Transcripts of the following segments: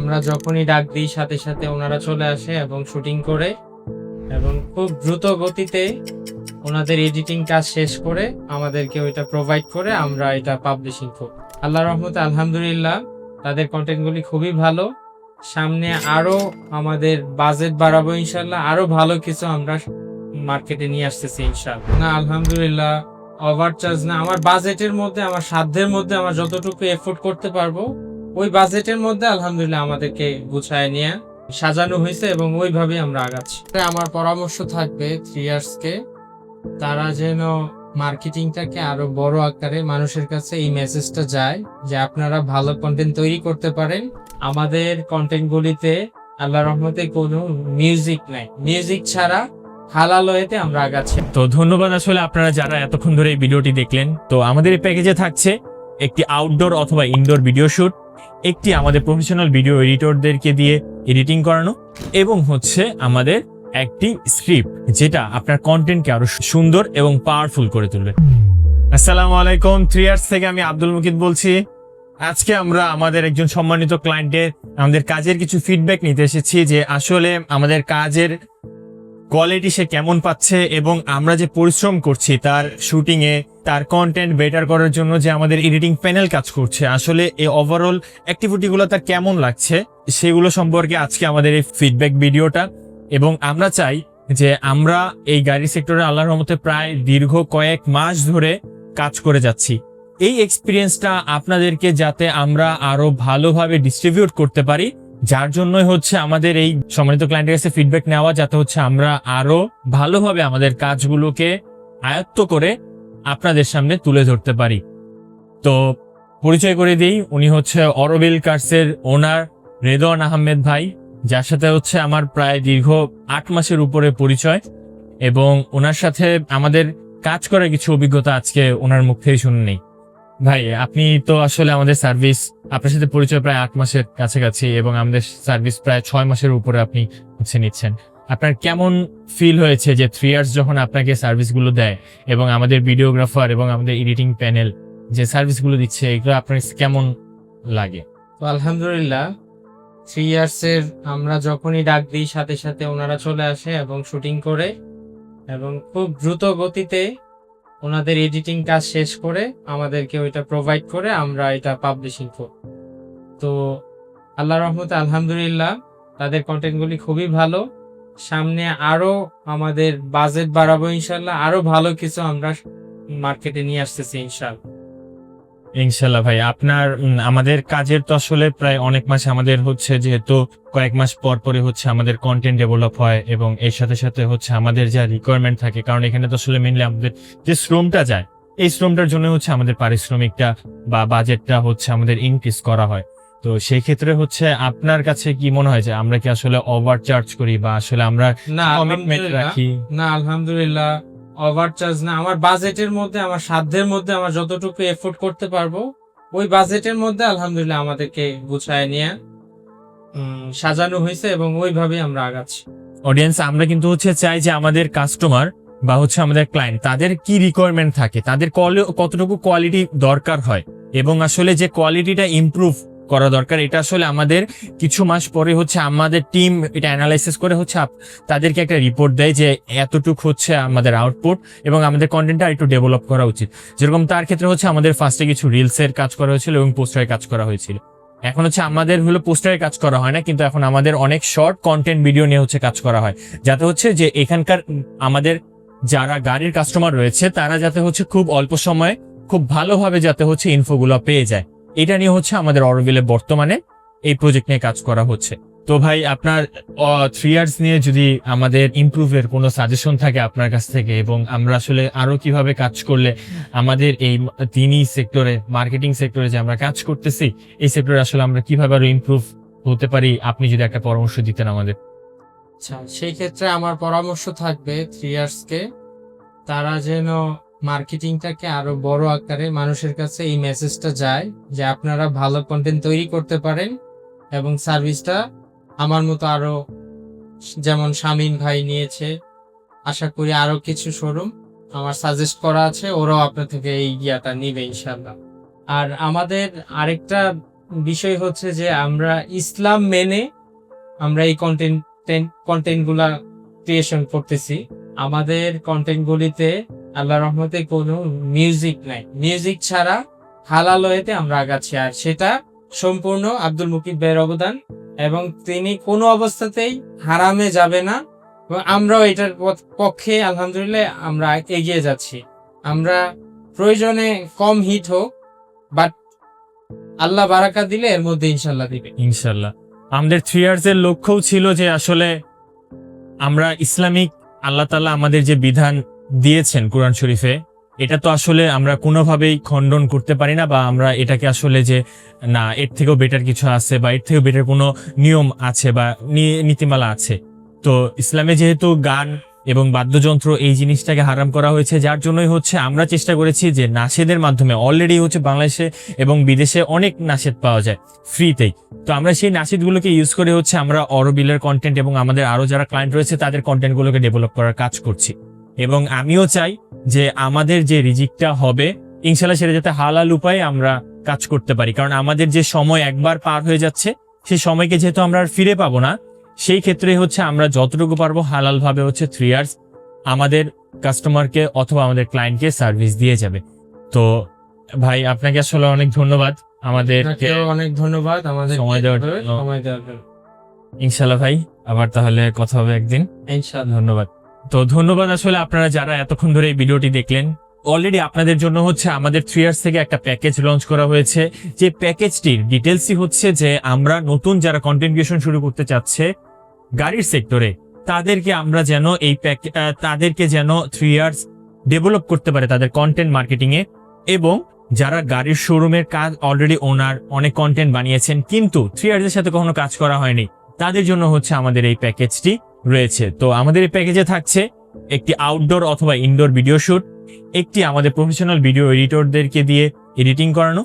আমরা যখনই ডাক দিই, সাথে সাথে ওনারা চলে আসে এবং শুটিং করে এবং খুব দ্রুত গতিতে ওনাদের এডিটিং কাজ শেষ করে আমাদেরকে ওইটা প্রোভাইড করে আমরা এটা পাবলিশিং করি। আল্লাহ রহমতে আলহামদুলিল্লাহ তাদের কন্টেন্টগুলি খুবই ভালো। সামনে আরও আমাদের বাজেট বাড়াবো ইনশাল্লাহ আরও ভালো কিছু আমরা মার্কেটে নিয়ে আসতেছি ইনশাল্লাহ না, আলহামদুলিল্লাহ ওভার চার্জ না, আমার বাজেটের মধ্যে, আমার সাধ্যের মধ্যে, আমার যতটুকু এফোর্ড করতে পারব ওই বাজেটের মধ্যে আলহামদুলিল্লাহ আমাদেরকে গুছায় নিয়ে সাজানো হয়েছে এবং ওইভাবেই আমরা আগাচ্ছি। আমার পরামর্শ থাকবে থ্রি ইয়ার্সকে তারা যেন মার্কেটিংটাকে আরও বড় আকারে মানুষের কাছে এই মেসেজটা যায় যে আপনারা ভালো কন্টেন্ট তৈরি করতে পারেন। আমাদের কন্টেন্টগুলিতে আল্লাহ রহমতে কোনো মিউজিক নাই। মিউজিক ছাড়া হালাল ওয়েতে আমরা আগাচ্ছি। তো ধন্যবাদ আসলে আপনারা যারা এতক্ষণ ধরে এই ভিডিওটি দেখলেন। তো আমাদের এই প্যাকেজে থাকছে একটি আউটডোর অথবা ইনডোর ভিডিও শুট একটি আমাদের প্রফেশনাল ভিডিও এডিটরদেরকে দিয়ে এডিটিং করানো এবং হচ্ছে আমাদের একটি স্ক্রিপ্ট যেটা আপনার কন্টেন্টকে আরও সুন্দর এবং পাওয়ারফুল করে তুলবে। আসসালামু আলাইকুম থ্রি ইয়ার্স থেকে আমি আব্দুল মুকিদ বলছি। আজকে আমরা আমাদের একজন সম্মানিত ক্লায়েন্টের আমাদের কাজের কিছু ফিডব্যাক নিতে এসেছি যে আসলে আমাদের কাজের কোয়ালিটি সে কেমন পাচ্ছে এবং আমরা যে পরিশ্রম করছি তার শুটিং এ তার কন্টেন্ট বেটার করার জন্য যে আমাদের এডিটিং প্যানেল কাজ করছে। আসলে এই ওভারঅল অ্যাক্টিভিটিগুলো তার কেমন লাগছে, সেগুলো সম্পর্কে আজকে আমাদের এই ফিডব্যাক ভিডিওটা এবং আমরা চাই যে আমরা এই গাড়ি সেক্টরে আল্লাহর রহমতে প্রায় দীর্ঘ কয়েক মাস ধরে কাজ করে যাচ্ছি। এই এক্সপিরিয়েন্সটা আপনাদেরকে যাতে আমরা আরও ভালোভাবে ডিস্ট্রিবিউট করতে পারি, যার জন্যই হচ্ছে আমাদের এই সম্মানিত ক্লায়েন্টের কাছে ফিডব্যাক নেওয়া, যাতে হচ্ছে আমরা আরও ভালোভাবে আমাদের কাজগুলোকে আয়ত্ত করে আপনাদের সামনে তুলে ধরতে পারি। তো পরিচয় করে দিই, উনি হচ্ছে অরবিল কার্সের ওনার রেদওয়ান আহমেদ ভাই, যার সাথে হচ্ছে আমার প্রায় দীর্ঘ আট মাসের উপরে পরিচয় এবং ওনার সাথে আমাদের কাজ করার কিছু অভিজ্ঞতা আজকে ওনার মুখ থেকে শুনে নেই। ভাই, আপনি তো আসলে আমাদের সার্ভিস, আপনার সাথে পরিচয় প্রায় আট মাসের কাছাকাছি এবং আমাদের সার্ভিস প্রায় ছয় মাসের উপরে আপনি হচ্ছে নিচ্ছেন। আপনার কেমন ফিল হয়েছে যে থ্রি ইয়ার্স যখন আপনাকে সার্ভিসগুলো দেয় এবং আমাদের ভিডিওগ্রাফার এবং আমাদের এডিটিং প্যানেল যে সার্ভিসগুলো দিচ্ছে, এগুলো আপনার কেমন লাগে? তো আলহামদুলিল্লাহ থ্রি ইয়ার্সের আমরা যখনই ডাক দিই, সাথে সাথে ওনারা চলে আসে এবং শুটিং করে এবং খুব দ্রুত গতিতে ওনাদের এডিটিং কাজ শেষ করে আমাদেরকে ওইটা প্রোভাইড করে আমরা এটা পাবলিশিং করি। তো আল্লাহ রহমতে আলহামদুলিল্লাহ, তাদের কন্টেন্টগুলি খুবই ভালো। সামনে আরও আমাদের বাজেট বাড়াবো ইনশাল্লাহ। আরও ভালো কিছু আমরা মার্কেটে নিয়ে আসতেছি ইনশাল্লাহ। ইনশাল্লাহ ভাই, আপনার আমাদের কাজের তো আসলে প্রায় অনেক মাস আমাদের হচ্ছে যেহেতু কয়েক মাস পর পরে হচ্ছে আমাদের কন্টেন্ট ডেভেলপ হয় এবং এর সাথে সাথে হচ্ছে আমাদের যা রিকোয়ারমেন্ট থাকে, কারণ এখানে তো আসলে মেনলি আমাদের যে শ্রমটা যায়, এই শ্রমটার জন্য হচ্ছে আমাদের পারিশ্রমিকটা বা বাজেটটা হচ্ছে আমাদের ইনক্রিজ করা হয়। তো সেই ক্ষেত্রে হচ্ছে আপনার কাছে কি মনে হয় যে আমরা কি আসলে ওভার চার্জ করি বা আসলে আমরা না কমিটমেন্ট রাখি? না আলহামদুলিল্লাহ ওভার চার্জ না। আমার বাজেটের মধ্যে আমার সাধ্যের মধ্যে আমার যতটুকু এফোর্ড করতে পারব ওই বাজেটের মধ্যে আলহামদুলিল্লাহ আমাদেরকে গুছায় নিয়ে সাজানো হয়েছে এবং ওইভাবেই আমরা আগাচ্ছি। অডিয়েন্স আমরা কিন্তু হচ্ছে চাই যে আমাদের কাস্টমার বা হচ্ছে আমাদের ক্লায়েন্ট তাদের কি রিকোয়ারমেন্ট থাকে? তাদের কতটুকু কোয়ালিটি দরকার হয়? এবং আসলে যে কোয়ালিটিটা ইমপ্রুভ করা দরকার। এটা আসলে আমাদের কিছু মাস পরে হচ্ছে আমাদের টিম এটা অ্যানালাইসিস করে হচ্ছে তাদেরকে একটা রিপোর্ট দেয় যে এতটুক হচ্ছে আমাদের আউটপুট এবং আমাদের কন্টেন্টটা একটু ডেভেলপ করা উচিত। যেরকম তার ক্ষেত্রে হচ্ছে আমাদের ফার্স্টে কিছু রিলসের কাজ করা হয়েছিল এবং পোস্টারের কাজ করা হয়েছিল। এখন হচ্ছে আমাদের হলো পোস্টারের কাজ করা হয় না, কিন্তু এখন আমাদের অনেক শর্ট কন্টেন্ট ভিডিও নিয়ে হচ্ছে কাজ করা হয়। যাতে হচ্ছে যে এখানকার আমাদের যারা গাড়ির কাস্টমার রয়েছে, তারা যাতে হচ্ছে খুব অল্প সময়ে খুব ভালোভাবে যাতে হচ্ছে ইনফোগুলো পেয়ে যায়। এটা নিয়ে হচ্ছে আমাদের অরবিলে বর্তমানে এই প্রজেক্ট নিয়ে কাজ করা হচ্ছে। তো ভাই, আপনার থ্রি ইয়ার্স নিয়ে যদি আমাদের ইমপ্রুভের কোনো সাজেশন থাকে আপনার কাছ থেকে এবং আমরা আসলে আরও কীভাবে কাজ করলে আমাদের এই তিনি সেক্টরে মার্কেটিং সেক্টরে যে আমরা কাজ করতেছি, এই সেক্টরে আসলে আমরা কীভাবে আরও ইমপ্রুভ হতে পারি, আপনি যদি একটা পরামর্শ দিতেন আমাদের। আচ্ছা সেই ক্ষেত্রে আমার পরামর্শ থাকবে থ্রি ইয়ার্সকে তারা যেন মার্কেটিংটাকে আরও বড় আকারে মানুষের কাছে এই মেসেজটা যায় যে আপনারা ভালো কন্টেন্ট তৈরি করতে পারেন এবং সার্ভিসটা আমার মতো আরও যেমন শামিন ভাই নিয়েছে, আশা করি আরও কিছু শোরুম আমার সাজেস্ট করা আছে, ওরাও আপনার থেকে এই ইয়াটা নিবে ইনশাল্লাহ আর আমাদের আরেকটা বিষয় হচ্ছে যে আমরা ইসলাম মেনে আমরা এই কন্টেন্ট কন্টেন্টগুলা ক্রিয়েশন করতেছি। আমাদের কন্টেন্ট গুলিতে আল্লাহ রহমতে কোনো মিউজিক নাই। মিউজিক ছাড়া হালাল ওয়েতে আমরা আগাচ্ছি। আর সেটা সম্পূর্ণ আব্দুল মুকিব ভাইয়ের অবদান এবং তিনি কোনো অবস্থাতেই হারামে যাবে না আমরাও এটার পক্ষে আলহামদুলিল্লাহ আমরা এগিয়ে যাচ্ছি। আমরা প্রয়োজনে কম হিট হোক বাট আল্লাহ বারাকা দিলে এর মধ্যে ইনশাল্লাহ দিবে। ইনশাল্লাহ। আমাদের থ্রি ইয়ার্স এর লক্ষ্যও ছিল যে আসলে আমরা ইসলামিক, আল্লাহ তাআলা আমাদের যে বিধান দিয়েছেন কোরআন শরীফে, এটা তো আসলে আমরা কোনোভাবেই খণ্ডন করতে পারি না বা আমরা এটাকে আসলে যে, না, এর থেকেও বেটার কিছু আছে বা এর থেকেও বেটার কোনো নিয়ম আছে বা নীতিমালা আছে। তো ইসলামে যেহেতু গান এবং বাদ্যযন্ত্র এই জিনিসটাকে হারাম করা হয়েছে, যার জন্যই হচ্ছে আমরা চেষ্টা করেছি যে নাশেদের মাধ্যমে অলরেডি হচ্ছে বাংলাদেশে এবং বিদেশে অনেক নাশেদ পাওয়া যায় ফ্রিতেই তো আমরা সেই নাসিদগুলোকে ইউজ করে হচ্ছে আমরা অরবিলের কন্টেন্ট এবং আমাদের আরও যারা ক্লায়েন্ট রয়েছে, তাদের কন্টেন্টগুলোকে ডেভেলপ করার কাজ করছি। এবং আমিও চাই যে আমাদের যে রিজিকটা হবে ইনশাল্লাহ সেটা যাতে হালাল উপায়ে আমরা কাজ করতে পারি। কারণ আমাদের যে সময় একবার পার হয়ে যাচ্ছে সেই সময়কে যেহেতু আমরা আর ফিরে পাবো না সেই ক্ষেত্রে হচ্ছে আমরা যতটুকু পারব হালাল ভাবে হচ্ছে থ্রি ইয়ার্স আমাদের কাস্টমারকে অথবা আমাদের ক্লায়েন্টকে সার্ভিস দিয়ে যাবে। তো ভাই আপনাকে আসলে অনেক ধন্যবাদ আমাদের অনেক ধন্যবাদ আমাদের সময় দেওয়ার সময় দেওয়ার জন্য। ইনশাল্লাহ ভাই আবার তাহলে কথা হবে একদিন। ইনশাল্লাহ ধন্যবাদ। তো ধন্যবাদ আসলে আপনারা যারা এতক্ষণ ধরে এই ভিডিওটি দেখলেন। অলরেডি আপনাদের জন্য হচ্ছে আমাদের থ্রি ইয়ার্স থেকে একটা প্যাকেজ লঞ্চ করা হয়েছে। যে প্যাকেজটির ডিটেলসই হচ্ছে যে আমরা নতুন যারা কন্টেন্ট ক্রিয়েশন শুরু করতে চাচ্ছে গাড়ির সেক্টরে তাদেরকে আমরা যেন এই প্যাক তাদেরকে যেন থ্রি ইয়ার্স ডেভেলপ করতে পারে তাদের কন্টেন্ট মার্কেটিং এ এবং যারা গাড়ির শোরুমের কাজ অলরেডি ওনার অনেক কন্টেন্ট বানিয়েছেন, কিন্তু থ্রি ইয়ার্সের সাথে কখনো কাজ করা হয়নি, তাদের জন্য হচ্ছে আমাদের এই প্যাকেজটি রয়েছে। তো আমাদের এই প্যাকেজে থাকছে একটি আউটডোর অথবা ইনডোর ভিডিও শুট একটি আমাদের প্রফেশনাল ভিডিও এডিটরদেরকে দিয়ে এডিটিং করানো,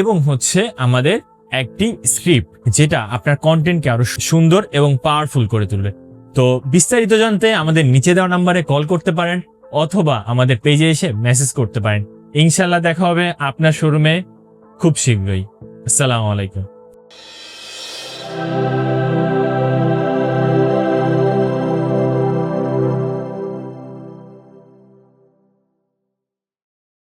এবং হচ্ছে আমাদের একটি স্ক্রিপ্ট যেটা আপনার কন্টেন্টকে আরও সুন্দর এবং পাওয়ারফুল করে তুলবে। তো বিস্তারিত জানতে আমাদের নিচে দেওয়া নাম্বারে কল করতে পারেন, অথবা আমাদের পেজে এসে মেসেজ করতে পারেন। ইনশাল্লাহ দেখা হবে আপনার শোরুমে খুব শীঘ্রই। আসসালামু আলাইকুম।